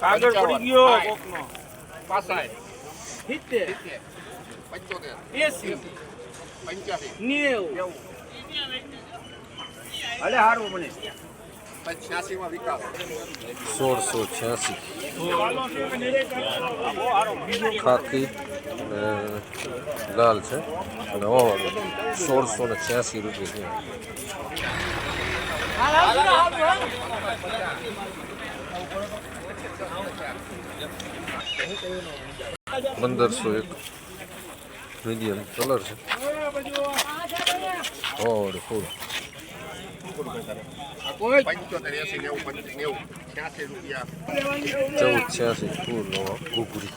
કાગળ પડી ગયો. કોકનો. પાસઠ. સિત્તેર. પંચોતેર. એસી. પંચ્યાસી. નેવું. નેવું. હારું મને. સોળસો છ્યાસી. લાલ છે. અને ઓવાળું સોળસો ને છ્યાસી રૂપિયા પંદરસો એક મીડિયમ કલર છે. ઓવાળું ફૂલ. ચૌદ છ્યાસી ફૂલ ઘૂઘરી.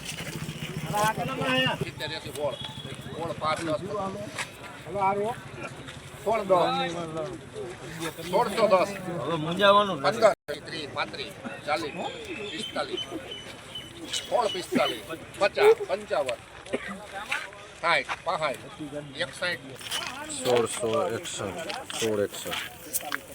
સોળસો દસ હવે મુંજાવાનું પંદર ત્રીસ પાંત્રીસ ચાલીસ પિસ્તાલીસ સોળ પિસ્તાલીસ પચાસ પંચાવન સાઠ પાસઠ એકસાઠ, સોળસો એકસઠ સોળ એકસઠ.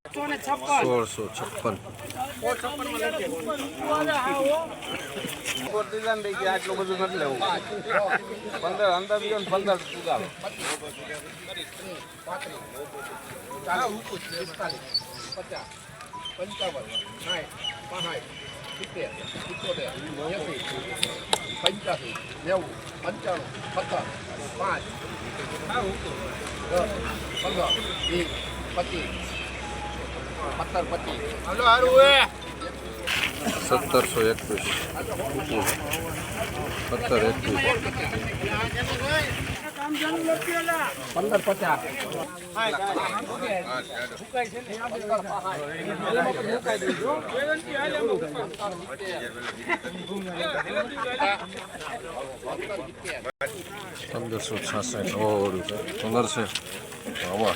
સોળસો છપ્પન આટલું બધું નથી લેવું પંદર અંદર પંદર પિસ્તાલીસ પચાસ પંચાવન સાઠ પાસઠ સિત્તેર સિત્તોતેર એંસી પંચ્યાસી નેવું પંચાણું સત્તર પાંચ પંદર વીસ પચીસ સત્તરસો એકવીસ. સત્તર એકવીસ. પંદર પચાસ પંદરસો છાસઠ. ઓળું પંદરસો. આવા